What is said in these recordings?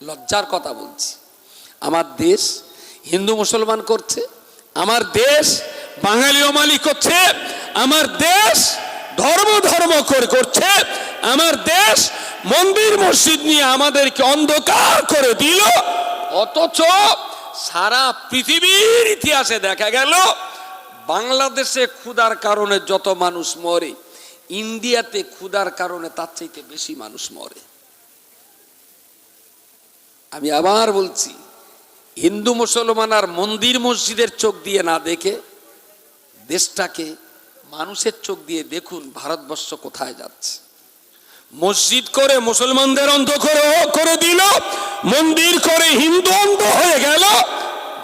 লজ্জার কথা বলছি। আমার দেশ হিন্দু মুসলমান করছে, আমার দেশ বাঙালি ওমালি করছে, আমার দেশ ধর্ম ধর্ম করে করছে, আমার দেশ মন্দির মসজিদ নিয়ে আমাদেরকে অন্ধকার করে দিল, অথচ সারা পৃথিবীর ইতিহাসে দেখা গেল, বাংলাদেশে ক্ষুধার কারণে যত মানুষ মরে, ইন্ডিয়াতে ক্ষুধার কারণে তার চাইতে বেশি মানুষ মরে। আমি আবার বলছি হিন্দু মুসলমান আর মন্দির মসজিদের চোখ দিয়ে না দেখে দেশটাকে মানুষের চোখ দিয়ে দেখুন ভারতবর্ষ কোথায় যাচ্ছে। মসজিদ করে মুসলমানদের অন্ধ করে করে দিল মন্দির করে হিন্দু অন্ধ হয়ে গেল।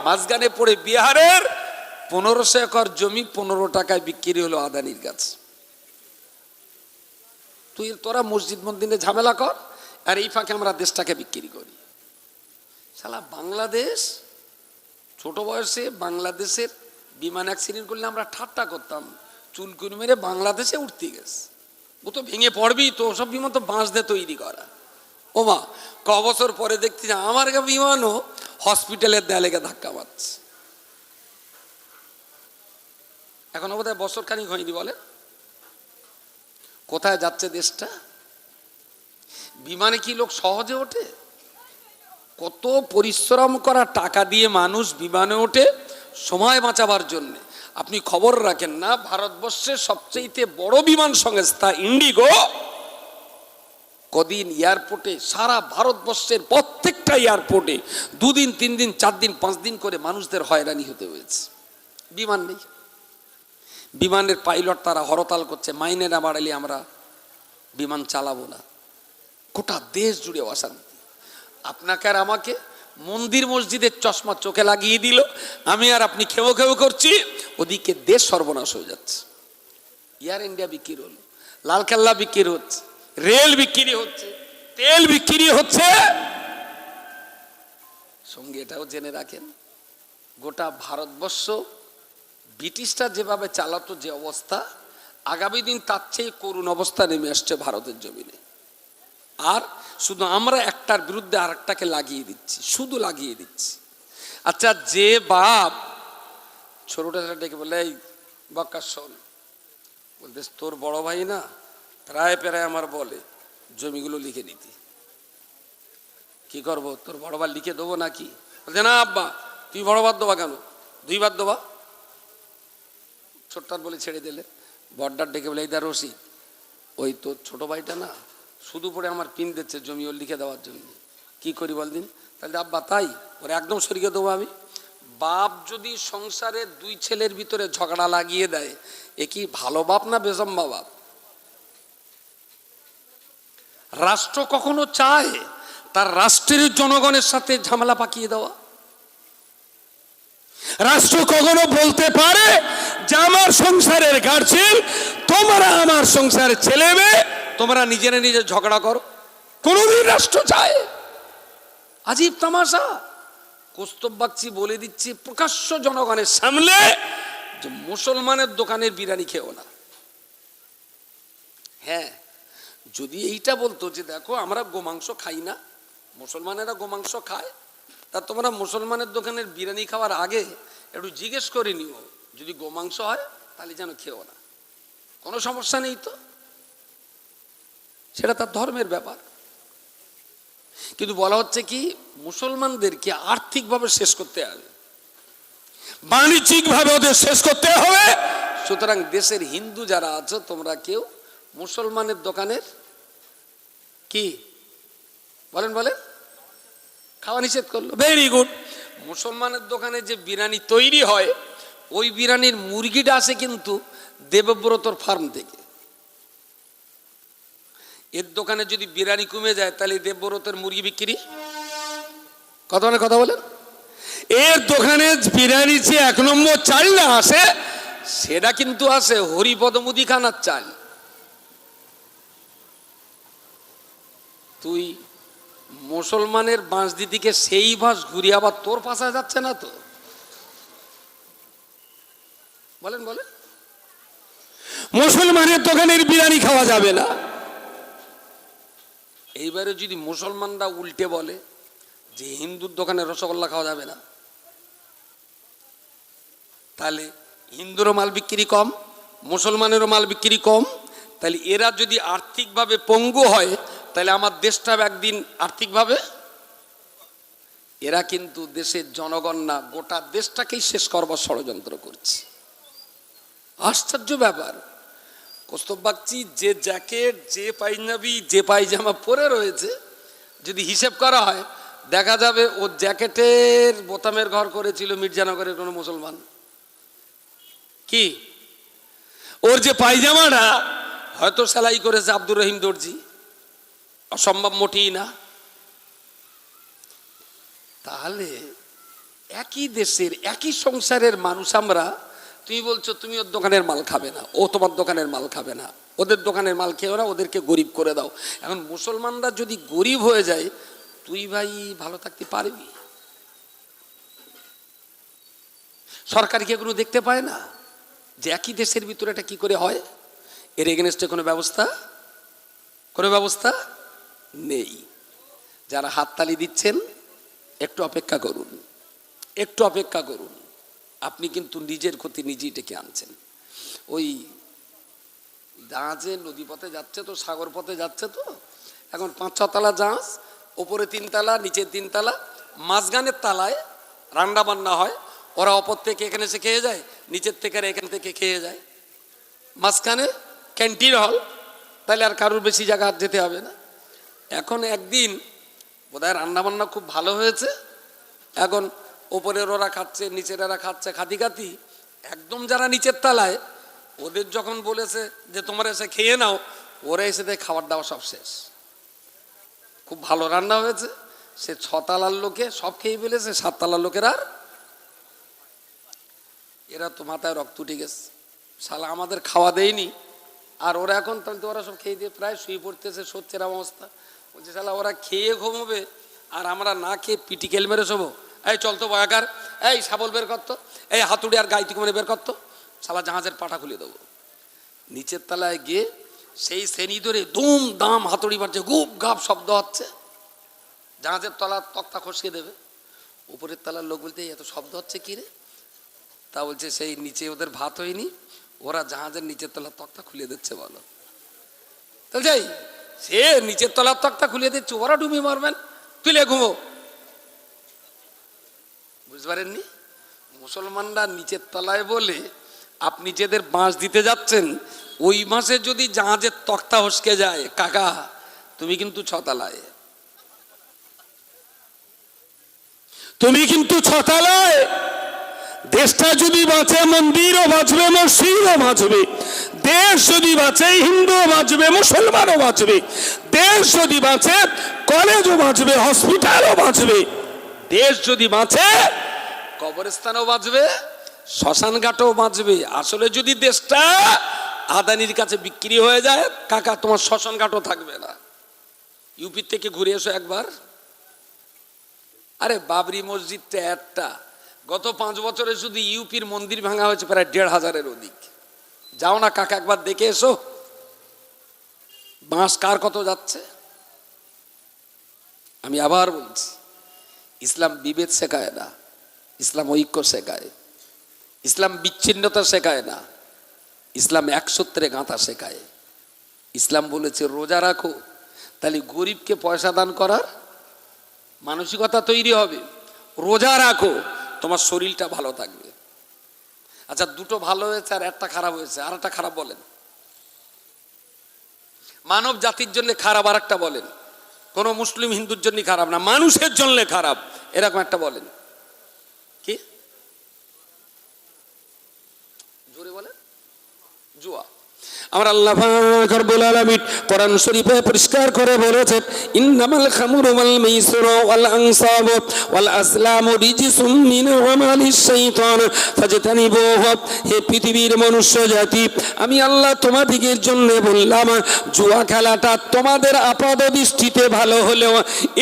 মাঝখানে পড়ে বিহারের পনেরোশো একর জমি পনেরো টাকায় বিক্রি হলো আদানির গাছ তুই তোরা মসজিদ মন্দিরে ঝামেলা কর আর এই ফাঁকে আমরা দেশটাকে বিক্রি করি। সালা বাংলাদেশ? ছোট বয়সে বাংলাদেশের বিমান অ্যাক্সিডেন্ট করলে আমরা ঠাট্টা করতাম। চুলকুনি মেরে বাংলাদেশে উঠতে গেছে। ও তো ভেঙে পড়বি তো ওসব বিমান তো বাঁশ দিয়ে তৈরি করা। ও মা, ক বছর পরে দেখছি যে আমার গা বিমানও হসপিটালের দেয়ালে গিয়ে ধাক্কা মারছে। এখন বোধ হয় বছর খানিক হয়নি বলে। কোথায় যাচ্ছে দেশটা? বিমানে কি লোক সহজে ওঠে? কত পরিশ্রম করা টাকা দিয়ে মানুষ বিমানে ওঠে সময় বাঁচাবার জন্যে। আপনি খবর রাখেন না, ভারতবর্ষের সবচেয়ে বড় বিমান সংস্থা ইন্ডিগো কদিন এয়ারপোর্টে, সারা ভারতবর্ষের প্রত্যেকটা এয়ারপোর্টে দুদিন তিন দিন চার দিন পাঁচ দিন করে মানুষদের হয়রানি হতে হয়েছে। বিমান নেই। বিমানের পাইলট তারা হরতাল করছে, মাইনে না বাড়ালে আমরা বিমান চালাবো না। গোটা দেশ জুড়ে অশান্তি। আপনাকে আর আমাকে মন্দির মসজিদের চশমা চোখে লাগিয়ে দিল। আমি আর আপনি খেও খেও করছি, ওদিকে দেশ সর্বনাশ হয়ে যাচ্ছে। এয়ার ইন্ডিয়া বিক্রি হলো, লালকেল্লা বিক্রি হচ্ছে, রেল বিক্রি হচ্ছে, তেল বিক্রি হচ্ছে। সঙ্গে এটাও জেনে রাখেন, গোটা ভারতবর্ষ ব্রিটিশরা যেভাবে চালাতো যে অবস্থা, আগামী দিন তার চেয়ে করুণ অবস্থা নেমে আসছে ভারতের জমিনে। আর শুধু আমরা একটার বিরুদ্ধে আর একটাকে লাগিয়ে দিচ্ছি, শুধু লাগিয়ে দিচ্ছি। আচ্ছা যে বাপ ছোটটা ডেকে বলে, এই বক্কা শোন। বলতে, তোর বড় ভাই না, প্রায় প্রায় আমার বলে, জমিগুলো লিখে নিতে। কি করব? তোর বড় বার লিখে দেবো নাকি? বলছে, না আব্বা, তুই বড় বার দেবা কেন? দুই বার দেবা? ছোট্টার বলে ছেড়ে দিলে, বড়টার ডেকে বলে, এই দা রসিদ, ওই তোর ছোট ভাইটা না শুধু পরে আমার পিন দিচ্ছে জমি ওর লিখে দেওয়ার জন্য। কি করি বলদিন তাহলে আব্বা, তাই? ওরে একদম সরিয়ে দেবো আমি। বাপ যদি সংসারে দুই ছেলের ভিতরে ঝগড়া লাগিয়ে দেয়, এ কি ভালো বাপ না বেজম্বা বাপ রাষ্ট্র কখনো চায় তার রাষ্ট্রের জনগণের সাথে ঝামেলা পাকিয়ে দেওয়া? রাষ্ট্র কখনো বলতে পারে যে, আমার সংসারের গার্জেন তোমরা আমার সংসারের ছেলে মেয়ে তোমরা নিজেরা নিজে ঝগড়া করো। কোনোদিন রাষ্ট্র চায়। আজীব তামাশা। কৌস্তব বাগচি বলে দিচ্ছি প্রকাশ্য জনগণের সামনে যে মুসলমানের দোকানের বিরিয়ানি খেও না। হ্যাঁ যদি এইটা বলতো যে দেখো আমরা গোমাংস খাই না মুসলমানেরা গোমাংস খায় তা তোমরা মুসলমানের দোকানের বিরিয়ানি খাওয়ার আগে একটু জিজ্ঞেস করে নিও যদি গোমাংস হয় তাহলে যেন খেও না। কোনো সমস্যা নেই তো? সেটা তার ধর্মের ব্যাপার। কিন্তু বলা হচ্ছে কি মুসলমানদেরকে আর্থিকভাবে শেষ করতে হবে। বাণিজ্যিকভাবে ওদের শেষ করতে হবে। সুতরাং দেশের হিন্দু যারা আছো তোমরা কেউ মুসলমানের দোকানের কি? বলেন বলেন। খাওয়া নিষেধ করল। ভেরি গুড মুসলমানের দোকানে যে বিরিয়ানি তৈরি হয় ওই বিরিয়ানির মুরগিটা আসে কিন্তু দেবব্রতর ফার্ম থেকে। এর দোকানে যদি বিরিয়ানি কমে যায়, তাহলে দেবব্রতের মুরগি বিক্রি? কত মানে কথা বলেন? এর দোকানে বিরিয়ানি যে এক নম্বর চাল না আসে, সেটা কিন্তু আসে হরিপদ মুদিখানার চাল। তুই মুসলমানের বাঁশ দিদিকে সেই বাঁশ ঘুরিয়ে আবার তোর পাশায় যাচ্ছে না তো? বলেন বলেন। মুসলমানের দোকানের বিরিয়ানি খাওয়া যাবে না। এইবারে যদি মুসলমানরা উল্টে বলে যে হিন্দুর দোকানে রসগোল্লা খাওয়া যাবে না, তাহলে হিন্দুরও মাল বিক্রি কম, মুসলমানেরও মাল বিক্রি কম, তাহলে এরা যদি আর্থিকভাবে পঙ্গু হয়, তাহলে আমার দেশটা একদিন আর্থিকভাবে, এরা কিন্তু দেশের জনগণ না, গোটা দেশটাকেই শেষ করবার ষড়যন্ত্র করছে। আশ্চর্য ব্যাপার। কস্তব বাগচি যে জ্যাকেট, যে পাইজাবি যে পায়জামা পরে রয়েছে, যদি হিসেব করা হয়, দেখা যাবে ও জ্যাকেটের বোতামের ঘর করেছিল মির্জানগরের কোনো মুসলমান। কি? ওর যে পায়জামাটা, হয়তো সেলাই করেছে আব্দুর রহিম দর্জি। অসম্ভব মোটেই না। তাহলে একই দেশের, একই সংসারের মানুষ আমরা তুমি বলছো, তুমি ওর দোকানের মাল খাবে না, ও তোমার দোকানের মাল খাবে না। ওদের দোকানের মাল খেয়েও না ওদেরকে গরিব করে দাও। এখন মুসলমানরা যদি গরিব হয়ে যায়, তুই ভাই ভালো থাকতে পারবি? সরকার কি এগুলো দেখতে পায় না? যে একই দেশের ভিতরে এটা কি করে হয়? এর এগেনস্টে কোনো ব্যবস্থা? কোনো ব্যবস্থা নেই। যারা হাততালি দিচ্ছেন, একটু অপেক্ষা করুন। একটু অপেক্ষা করুন। আপনি কিন্তু নিজের ক্ষতি নিজেই ডেকে আনছেন। ওই জাহাজে নদী পথে যাচ্ছে তো সাগর পথে যাচ্ছে তো, এখন পাঁচ ছতলা জাহাজ, ওপরে তিনতলা নিচে তিনতলা মাঝখানের তালায় রান্না বান্না হয়, ওরা অপর থেকে এখানে এসে খেয়ে যায়, নিচের থেকে এখান থেকে খেয়ে যায়। মাঝখানে ক্যান্টিন হল, তাহলে আর কারোর বেশি জায়গা আর যেতে হবে না। এখন একদিন বোধহয় রান্নাবান্না খুব ভালো হয়েছে, এখন ওপরের ওরা খাচ্ছে, নিচের এরা খাচ্ছে খাতি খাতি একদম যারা নিচের তালায়, ওদের যখন বলেছে যে তোমরা এসে খেয়ে নাও, ওরা এসে দেয় খাবার দাওয়া সব শেষ। খুব ভালো রান্না হয়েছে। সে ছতালার লোকে সব খেয়ে ফেলেছে, সাততলার লোকের। আর এরা তো মাথায় রক্ত উঠে গেছে। শালা আমাদের খাওয়া দেয়নি। আর ওরা এখন তাহলে তো ওরা সব খেয়ে দিয়ে প্রায় শুয়ে পড়তেছে সত্যের অবস্থা। বলছে, শালা, ওরা খেয়ে ঘুমোবে, আর আমরা না খেয়ে পিটিকেল মেরে শোবো। এই চল তো বয়াকার এই শাবল বের করতো এই হাতুড়ি আর গাইতি কুমারে বের করতো শালা জাহাজের পাটা খুলে দেবো। নিচের তলায় গিয়ে সেই শ্রেণি ধরে দুম দাম হাতুড়ি মারছে, গুপ গাপ শব্দ হচ্ছে। জাহাজের তলার তক্তা খসকে দেবে। উপরের তলার লোক বলতে এত শব্দ হচ্ছে কি রে? তা বলছে, সেই নিচে ওদের ভাত হয়নি। ওরা জাহাজের নিচের তলার তক্তা খুলে দিচ্ছে বলো। তো যাই সে নিচের তলার তক্তা খুলে দিচ্ছে, ওরা ডুবি মারবেন। তুলে ঘুমো। বুঝতে পারেননি মুসলমানরা নিচের তলায় বলে, আপনি যেদের বাঁশ দিতে যাচ্ছেন, ওই মাসে যদি জাহাজের তক্তা হসকে যায়, কাকা, তুমি কিন্তু ছতালায়। তুমি কিন্তু ছতালায়। দেশটা যদি বাঁচে, মন্দিরও বাঁচবে, মসজিদও বাঁচবে। দেশ যদি বাঁচে, হিন্দুও বাঁচবে, মুসলমানও বাঁচবে। দেশ যদি বাঁচে, কলেজও বাঁচবে, হসপিটালও বাঁচবে। দেশ যদি বাঁচে কবরস্থানও বাঁচবে শ্মশান ঘাটও বাঁচবে। আসলে যদি দেশটা আদানির কাছে বিক্রি হয়ে যায়, কাকা, তোমার শ্মশান ঘাটও থাকবে না। ইউপি থেকে ঘুরে এসো একবার। আরে, বাবরি মসজিদটা একটা। গত পাঁচ বছরে শুধু ইউপির মন্দির ভাঙা হয়েছে, প্রায় দেড় হাজারের অধিক। যাও না, কাকা, একবার দেখে এসো। বাঁশ কার কত যাচ্ছে? আমি আবার বলছি, ইসলাম বিভেদ শেখায় না। ইসলাম ঐক্য শেখায়। ইসলাম বিচ্ছিন্নতা শেখায় না। ইসলাম একসূত্রে গাঁথা শেখায়। ইসলাম বলেছে, রোজা রাখো, তাহলে গরিবকে পয়সা দান করার মানসিকতা তৈরি হবে। রোজা রাখো, তোমার শরীরটা ভালো থাকবে। আচ্ছা দুটো ভালো হয়েছে আর একটা খারাপ হয়েছে। আর একটা খারাপ বলেন। মানব জাতির জন্য খারাপ আর একটা বলেন। কোনো মুসলিম হিন্দুর জন্য খারাপ না, মানুষের জন্য খারাপ, এরকম একটা বলেন। কি? জোরে বলেন? জুয়া। আমার আল্লাহ রব্বুল আলামিন কোরআন শরীফে পরিষ্কার করে বলেছেন, ইন্নামাল খামরু ওয়াল মাইসিরু ওয়াল আনসাব ওয়াল আসলামু রিজসুম মিন আমালিশ শাইতান ফাজতানিবুহু হে পৃথিবীর মনুষ্য জাতি, আমি আল্লাহ তোমাদিগের জন্য বললাম, জুয়া খেলাটা তোমাদের আপাদ দৃষ্টিতে ভালো হলেও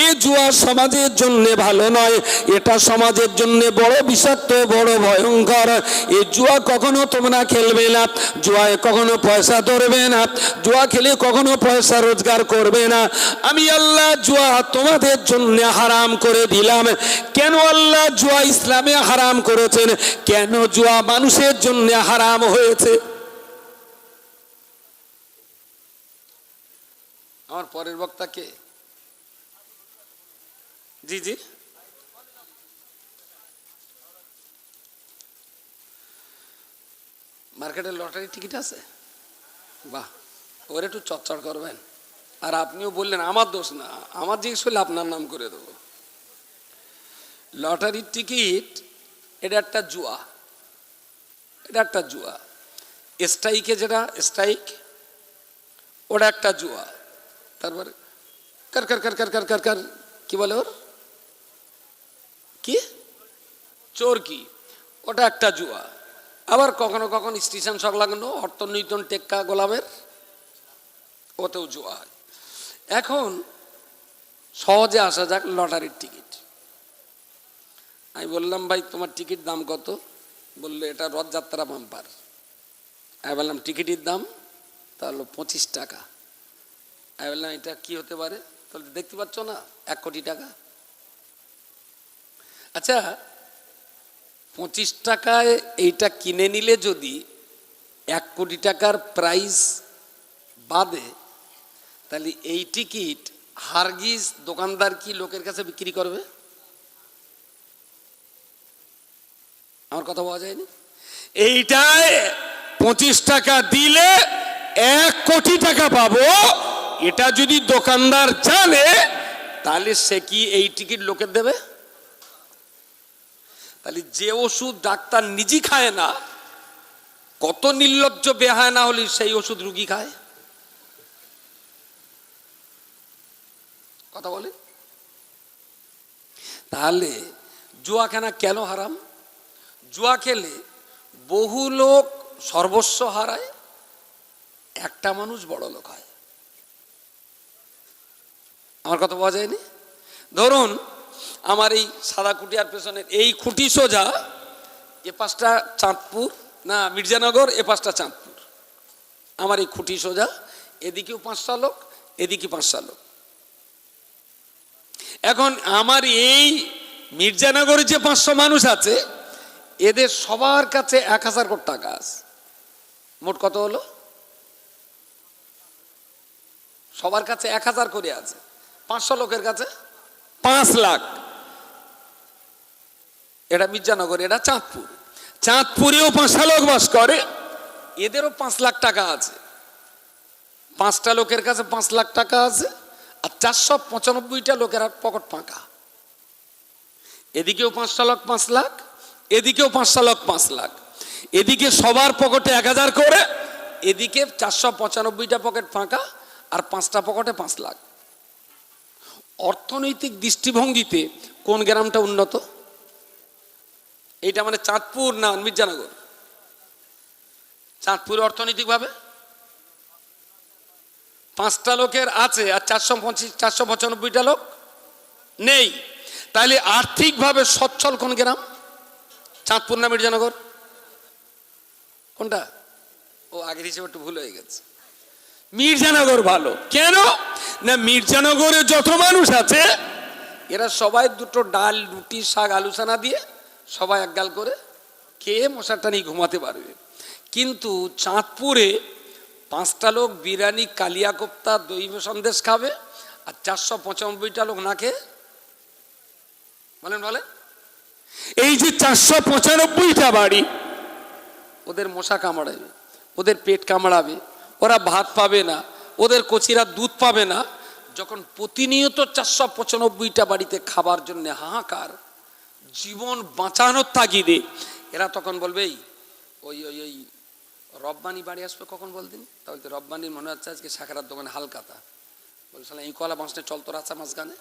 এ জুয়া সমাজের জন্য ভালো নয়। এটা সমাজের জন্য বড় বিষাক্ত, বড় ভয়ঙ্কর। এ জুয়া কখনো তোমরা খেলবে না। জুয়ায় কখনো পয়সা ধরবে না। জুয়া খেলে কখনো পয়সা রোজগার করবে না। আমি আল্লাহ জুয়া তোমাদের জন্য হারাম করে দিলাম। কেন আল্লাহ জুয়া ইসলামে হারাম করেছেন? কেন জুয়া মানুষের জন্য হারাম হয়েছে? আমার পরের বক্তা কে? জি জি। মার্কেটে লটারি টিকিট আছে? বাহ, ওর একটু চচ্চড় করবেন। আর আপনিও বললেন, আমার দোষ না, আমার জিজ্ঞেস করলে আপনার নাম করে দেবো। লটারির টিকিট, এটা একটা জুয়া। এটা একটা জুয়া। স্ট্রাইকে যেটা, স্ট্রাইক, ওটা একটা জুয়া। তারপরে কার কার কার কার কার কার কার, কি বলে ওর? কি? চোর কি ওটা একটা জুয়া। আবার কখনো কখনো স্টেশন সংলগ্ন অর্থনৈতন টেক্কা গোলামের, ওতেও জুয়া হয় এখন সহজে আসা যাক লটারির টিকিট। আমি বললাম, ভাই, তোমার টিকিট দাম কত? বলল, এটা রথযাত্রা বাম্পার। আমি বললাম, টিকিটের দাম? তাহলে পঁচিশ টাকা। আমি বললাম, এটা কি হতে পারে? তাহলে দেখতে পাচ্ছ না, এক কোটি টাকা। আচ্ছা পঁচিশ টাকায় এইটা কিনে নিলে যদি এক কোটি টাকার প্রাইস বাদে, তাহলে এই টিকিট হারগিজ দোকানদার কি লোকের কাছে বিক্রি করবে? আমার কথা পাওয়া যায়নি? এইটায় পঁচিশ টাকা দিলে এক কোটি টাকা পাবো, এটা যদি দোকানদার জানে, তাহলে সে কি এই টিকিট লোকের দেবে? তাহলে যে ওষুধ ডাক্তার নিজে খায় না, কত নির্লজ্জ বেহায় না হলে সেই ওষুধ রুগী খায়? কথা বলে? তাহলে জুয়াখানা কেন হারাম? জুয়া খেলে বহু লোক সর্বস্ব হারায়, একটা মানুষ বড় লোক হয়। আমার কথা পাওয়া যায়নি? ধরুন আমার এই সাদা কুটিয়ার পেছনের এই খুঁটি সোজা, এ পাশটা চাঁদপুর, না, মির্জানগর, এ পাশটা চাঁদপুর। আমার এই খুঁটি সোজা, এদিকেও পাঁচটা লোক, এদিকে পাঁচটা লোক। এখন আমার এই মির্জানগরে যে পাঁচশো মানুষ আছে, এদের সবার কাছে এক হাজার কোটি টাকা আছে। মোট কত হলো? সবার কাছে এক হাজার করে আছে। পাঁচশো লোকের কাছে? পাঁচ লাখ। এটা মির্জানগর, এটা চাঁদপুর। চাঁদপুরেও পাঁচটা লোক বাস করে, এদেরও পাঁচ লাখ টাকা আছে। পাঁচটা লোকের কাছে পাঁচ লাখ টাকা আছে, আর চারশো পঁচানব্বইটা লোকের পকেট ফাঁকা। এদিকেও পাঁচটা লোক পাঁচ লাখ, এদিকেও পাঁচটা লোক পাঁচ লাখ। এদিকে সবার পকেটে এক হাজার করে, এদিকে চারশো পঁচানব্বইটা পকেট ফাঁকা, আর পাঁচটা পকেটে পাঁচ লাখ। অর্থনৈতিক দৃষ্টিভঙ্গিতে কোন গ্রামটা উন্নত? এইটা মানে চাঁদপুর না মির্জানগর? চাঁদপুর অর্থনৈতিকভাবে? পাঁচটা লোকের আছে আর চারশো পঁচিশ, চারশো পঁচানব্বইটা লোক নেই। তাহলে আর্থিকভাবে সচ্ছল কোন গ্রাম? চাঁদপুর না মির্জানগর? কোনটা? ও আগের হিসেবে একটু ভুল হয়ে গেছে। মির্জানগর ভালো। কেন? না, মির্জানগরে যত মানুষ আছে, এরা সবাই দুটো ডাল, রুটি, শাক, আলু সানা দিয়ে সবাই একগাল করে খেয়ে মশার টানি ঘুমাতে পারবে। কিন্তু চাঁদপুরে পাঁচটা লোক বিরিয়ানি কালিয়া কোপ্তা দই সন্দেশ খাবে আর চারশো পঁচানব্বইটা লোক না খেয়ে। বলেন বলেন। এই যে চারশো পঁচানব্বইটা বাড়ি, ওদের মশা কামড়াবে, ওদের পেট কামড়াবে ওরা ভাত পাবে না ওদের কচিরা দুধ পাবে না। যখন প্রতিনিয়ত চারশো পঁচানব্বইটা বাড়িতে খাবার জন্য হাহাকার জীবন বাঁচানোর তাগিদে এরা তখন বলবে "এই, ওই ওই ওই রব্বানি বাড়ি আসবে কখন বলতেন তাহলে তো রব্বানির মনে হচ্ছে আজকে শাখারার দোকানে হালকাতা। বলছিলাম এই কলা বাঁচতে চলতো রাচা মাছ গানে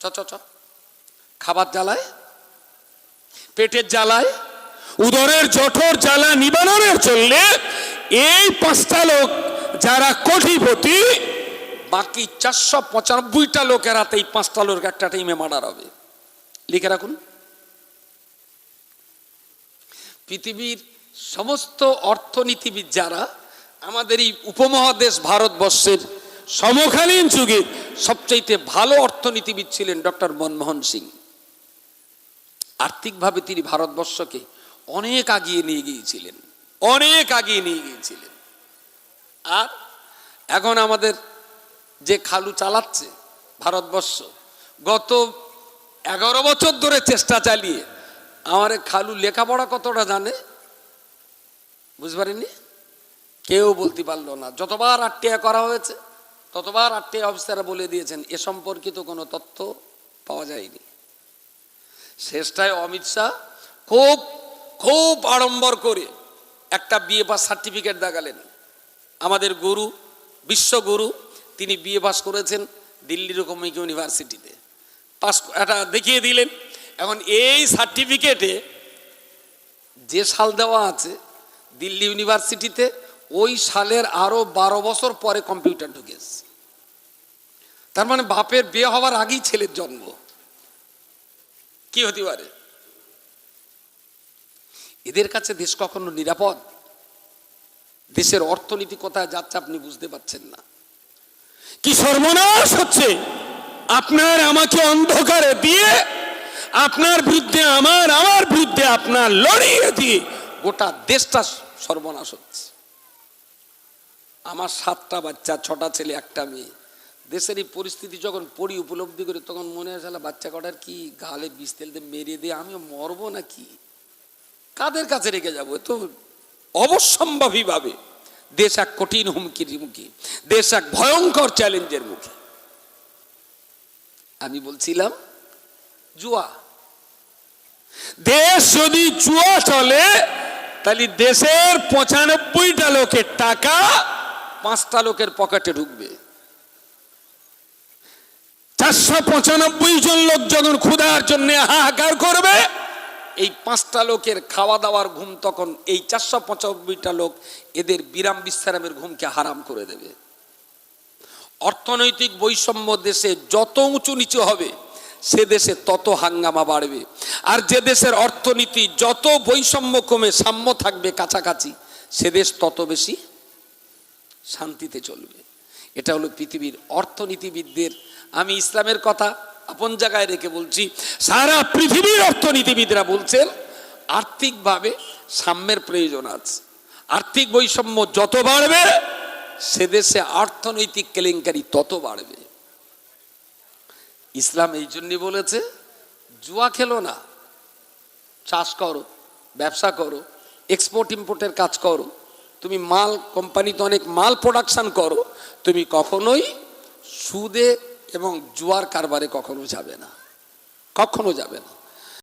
চ চ চ। খাবার জ্বালায় পেটের জ্বালায় উদরের জঠর জ্বালা নিবারণের চললে এই পাঁচটা লোক যারা কোটিপতি, বাকি চারশো পঁচানব্বইটা লোকের হাতে এই পাঁচটা লোক একটা টিমে মার্ডার হবে। লিখে রাখুন। পৃথিবীর সমস্ত অর্থনীতিবিদ যারা, আমাদের এই উপমহাদেশ ভারতবর্ষের সমকালীন যুগে সবচাইতে ভালো অর্থনীতিবিদ ছিলেন ডক্টর মনমোহন সিং। আর্থিকভাবে তিনি ভারতবর্ষকে অনেক আগিয়ে নিয়ে গিয়েছিলেন। অনেক আগিয়ে নিয়ে গিয়েছিলেন। আর এখন আমাদের যে খালু চালাচ্ছে ভারতবর্ষ, গত এগারো বছর ধরে চেষ্টা চালিয়ে আমার খালু লেখাপড়া কতটা জানে? বুঝতে পারিনি? কেউ বলতে পারল না। যতবার আটটিয়া করা হয়েছে, ততবার আটটিয়া অফিসাররা বলে দিয়েছেন, এ সম্পর্কিত কোনো তথ্য পাওয়া যায়নি। শেষটায় অমিত শাহ খুব খুব আড়ম্বর করে একটা বিএ পাস সার্টিফিকেট দেখালেন। আমাদের গুরু বিশ্বগুরু তিনি বিএ পাস করেছেন দিল্লির কমিক ইউনিভার্সিটিতে। পাস এটা দেখিয়ে দিলেন। এখন এই সার্টিফিকেটে যে সাল দেওয়া আছে দিল্লি ইউনিভার্সিটিতে, ওই সালের আরও বারো বছর পরে কম্পিউটার ঢুকেছে। তার মানে বাপের বিয়ে হওয়ার আগেই ছেলের জন্ম। কি হতে পারে? এদের কাছে দেশ কখনো নিরাপদ? দেশের অর্থনীতি কোথায় যাচ্ছে আপনি বুঝতে পারছেন না। কি সর্বনাশ হচ্ছে? আপনার আমাকে অন্ধকারে দিয়ে, আপনার বিরুদ্ধে আমার আমার বিরুদ্ধে আপনার লড়িয়ে দিয়ে গোটা দেশটা সর্বনাশ হচ্ছে। আমার সাতটা বাচ্চা, ছটা ছেলে, একটা মেয়ে। দেশের এই পরিস্থিতি যখন পড়ি উপলব্ধি করি, তখন মনে হয় বাচ্চা কটার কি গালে বিষ তেল দিয়ে মেরে দিয়ে আমিও মরবো নাকি? কাদের কাছে রেখে যাব? তো অবশ্যম্ভাবীভাবে দেশ এক কঠিন হুমকির মুখে, দেশ এক ভয়ঙ্কর চ্যালেঞ্জের মুখে। আমি বলছিলাম, জুয়া। দেশ যদি জুয়া চলে, তাহলে দেশের পঁচানব্বইটা লোকের টাকা পাঁচটা লোকের পকেটে ঢুকবে। চারশো পঁচানব্বই জন লোক যখন ক্ষুধার জন্য হাহাকার করবে এই পাঁচটা লোকের খাওয়া দাওয়ার ঘুম তখন এই চারশো পঁচানব্বইটা লোক এদের বিরাম বিশ্রামের ঘুমকে হারাম করে দেবে। অর্থনৈতিক বৈষম্য দেশে যত উঁচু নিচু হবে, সে দেশে তত হাঙ্গামা বাড়বে। আর যে দেশের অর্থনীতি যত বৈষম্য কমে সাম্য থাকবে কাছাকাছি, সে দেশ তত বেশি শান্তিতে চলবে। এটা হলো পৃথিবীর অর্থনীতিবিদদের, আমি ইসলামের কথা আপন জায়গায় রেখে বলছি, সারা পৃথিবীর অর্থনীতিবিদরা বলছেন, আর্থিকভাবে সাম্যের প্রয়োজন আছে। আর্থিক বৈষম্য যত বাড়বে, সে দেশে অর্থনৈতিক কেলেঙ্কারি তত বাড়বে। ইসলাম এই জন্যই বলেছে, জুয়া খেলো না, চাষ করো, ব্যবসা করো এক্সপোর্ট ইম্পোর্টের কাজ করো। তুমি মাল কোম্পানিতে অনেক মাল প্রোডাকশন করো, তুমি কখনোই সুদে এবং জুয়ার কারবারে কখনো যাবে না। কখনো যাবে না।